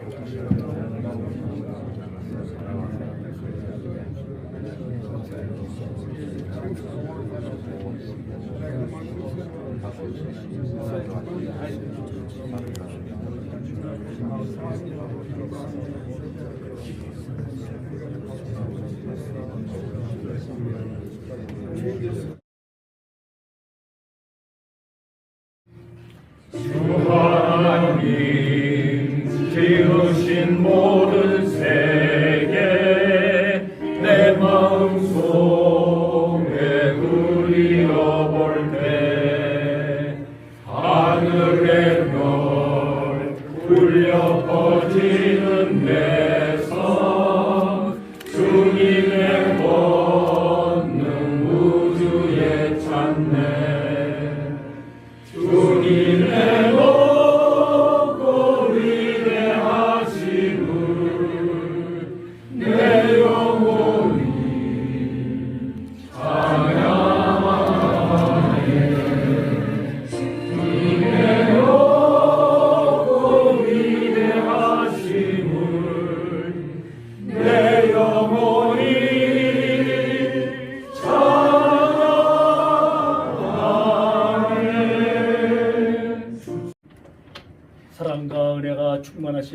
하 나님 지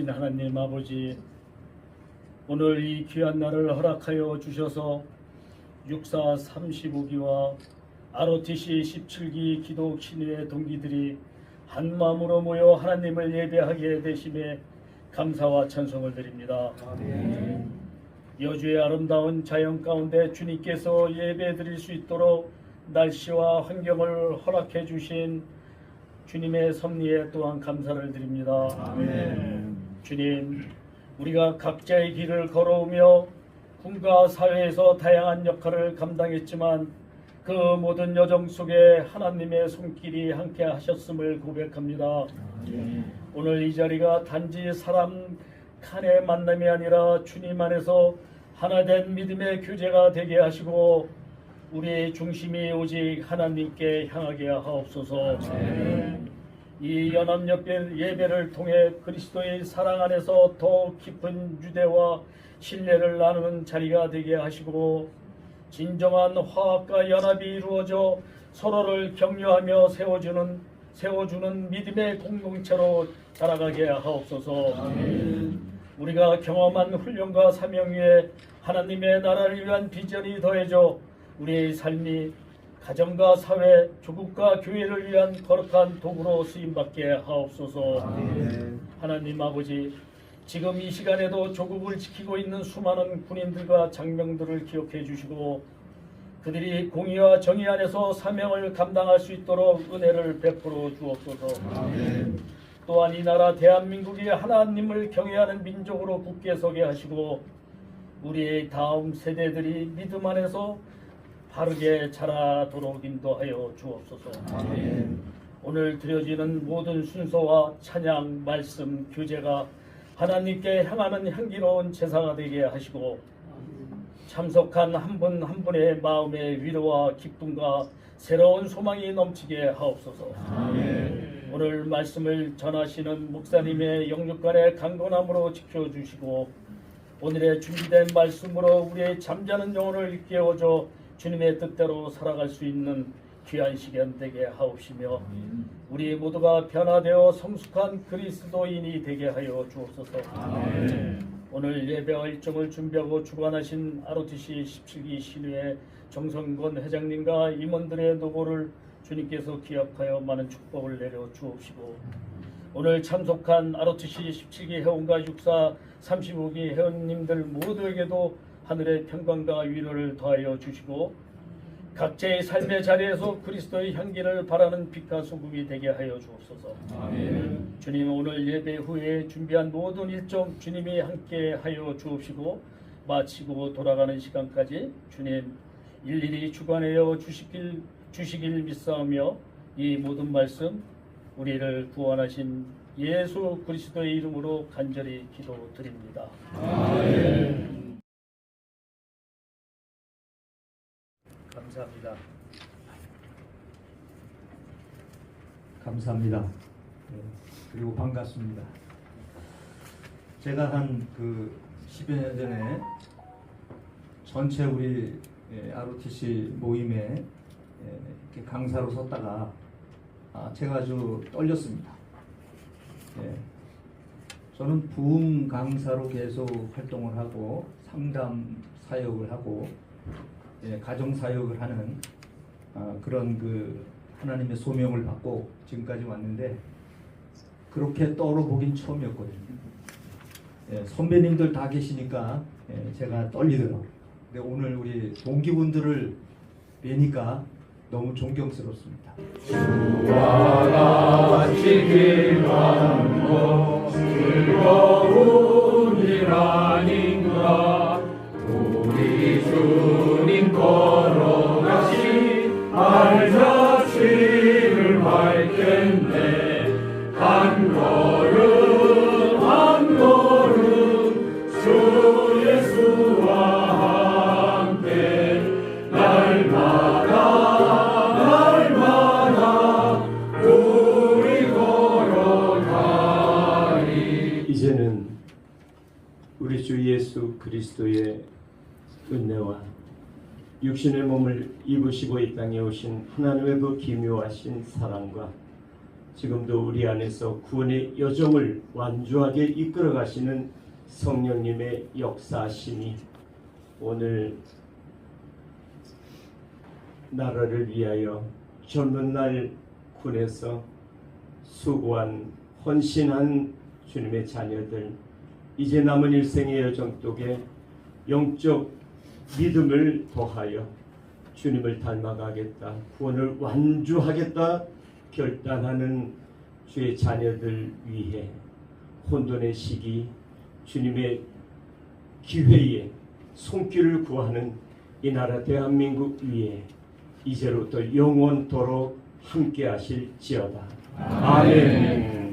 충만하신 하나님 아버지 오늘 이 귀한 날을 허락하여 주셔서 육사 35기와 ROTC 17기 기도 신의 동기들이 한 마음으로 모여 하나님을 예배하게 되심에 감사와 찬송을 드립니다. 여주의 아름다운 자연 가운데 주님께서 예배 드릴 수 있도록 날씨와 환경을 허락해 주신 주님의 섭리에 또한 감사를 드립니다. 주님, 우리가 각자의 길을 걸어오며 군가 사회에서 다양한 역할을 감당했지만 그 모든 여정 속에 하나님의 손길이 함께 하셨음을 고백합니다. 오늘 이 자리가 단지 사람 간의 만남이 아니라 주님 안에서 하나된 믿음의 교제가 되게 하시고 우리의 중심이 오직 하나님께 향하게 하옵소서. 이 연합예배 예배를 통해 그리스도의 사랑 안에서 더 깊은 유대와 신뢰를 나누는 자리가 되게 하시고 진정한 화합과 연합이 이루어져 서로를 격려하며 세워주는 세워주는 믿음의 공동체로 자라가게 하옵소서. 우리가 경험한 훈련과 사명 위에 하나님의 나라를 위한 비전이 더해져 우리의 삶이 가정과 사회, 조국과 교회를 위한 거룩한 도구로 쓰임받게 하옵소서. 하나님 아버지, 지금 이 시간에도 조국을 지키고 있는 수많은 군인들과 장병들을 기억해 주시고 그들이 공의와 정의 안에서 사명을 감당할 수 있도록 은혜를 베풀어 주옵소서. 또한 이 나라 대한민국이 하나님을 경외하는 민족으로 굳게 서게 하시고 우리의 다음 세대들이 믿음 안에서 바르게 자라도록 인도하여 주옵소서. 오늘 드려지는 모든 순서와 찬양, 말씀, 교제가 하나님께 향하는 향기로운 제사가 되게 하시고 참석한 한 분한 분의 마음의 위로와 기쁨과 새로운 소망이 넘치게 하옵소서. 오늘 말씀을 전하시는 목사님의 영육간의 강건함으로 지켜주시고 오늘의 준비된 말씀으로 우리의 잠자는 영혼을 깨워줘 주님의 뜻대로 살아갈 수 있는 귀한 시간 되게 하옵시며 우리 모두가 변화되어 성숙한 그리스도인이 되게 하여 주옵소서. 오늘 예배와 일정을 준비하고 주관하신 ROTC 17기 신회 정성권 회장님과 임원들의 노고를 주님께서 기억하여 많은 축복을 내려 주옵시고 오늘 참석한 ROTC 17기 회원과 육사 35기 회원님들 모두에게도 하늘의 평강과 위로를 더하여 주시고 각자의 삶의 자리에서 그리스도의 향기를 바라는 빛과 소금이 되게 하여 주옵소서. 주님 오늘 예배 후에 준비한 모든 일정 주님이 함께 하여 주옵시고 마치고 돌아가는 시간까지 주님 일일이 주관하여 주시길 주시길 믿사오며 이 모든 말씀 우리를 구원하신 예수 그리스도의 이름으로 간절히 기도드립니다. 감사합니다. 감사합니다. 네, 그리고 반갑습니다. 제가 한 그 10여 년 전에 전체 우리 예, ROTC 모임에 예, 이렇게 강사로 섰다가 아, 제가 아주 떨렸습니다. 예. 저는 부흥 강사로 계속 활동을 하고 상담 사역을 하고 예, 가정 사역을 하는 아, 그런 그 하나님의 소명을 받고 지금까지 왔는데 그렇게 떨어보긴 처음이었거든요. 예, 선배님들 다 계시니까 예, 제가 떨리더라고요. 근데 오늘 우리 동기분들을 뵈니까 너무 존경스럽습니다. 같이 것 즐거운 일 아닌가 우리 주님 걸어가시 알 자신을 밝겠네. 한 걸음 한 걸음 주 예수와 함께 날마다 날마다 우리 걸어가리. 이제는 우리 주 예수 그리스도의 은혜와 육신의 몸을 입으시고 이 땅에 오신 하나님의 그 기묘하신 사랑과 지금도 우리 안에서 구원의 여정을 완주하게 이끌어 가시는 성령님의 역사심이 오늘 나라를 위하여 젊은 날 군에서 수고한 헌신한 주님의 자녀들 이제 남은 일생의 여정 속에 영적 믿음을 더하여 주님을 닮아가겠다 구원을 완주하겠다 결단하는 주의 자녀들 위해 혼돈의 시기 주님의 기회에 손길을 구하는 이 나라 대한민국 위에 이제로부터 영원토록 함께 하실지어다. 아멘. 하나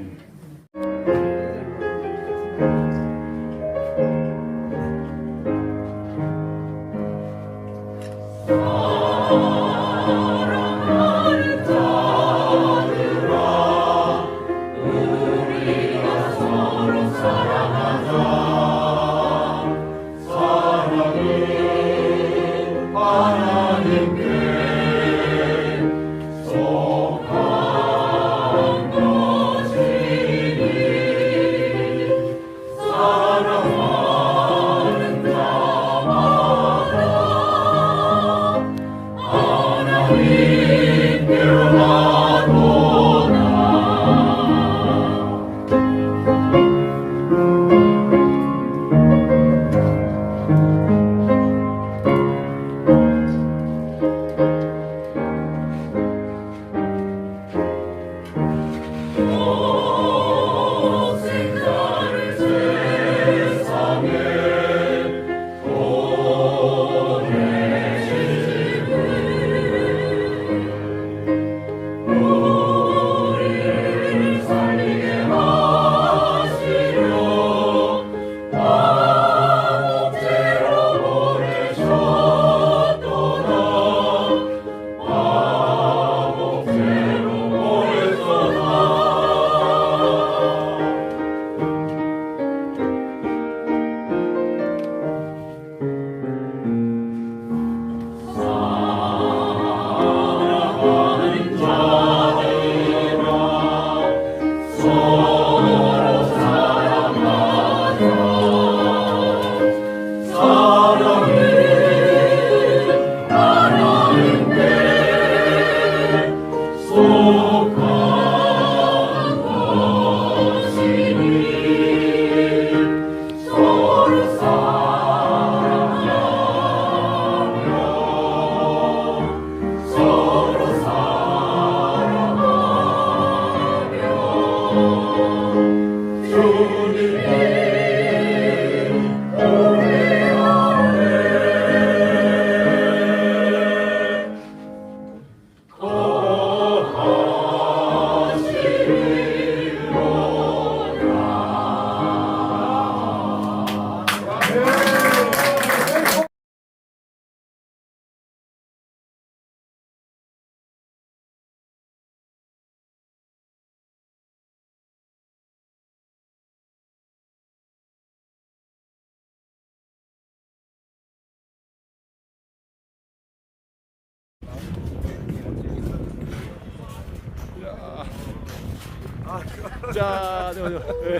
자, 저, 저, 예.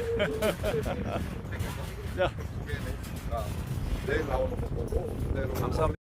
자, 내일 나오는 거 보고 그대로 감사합니다.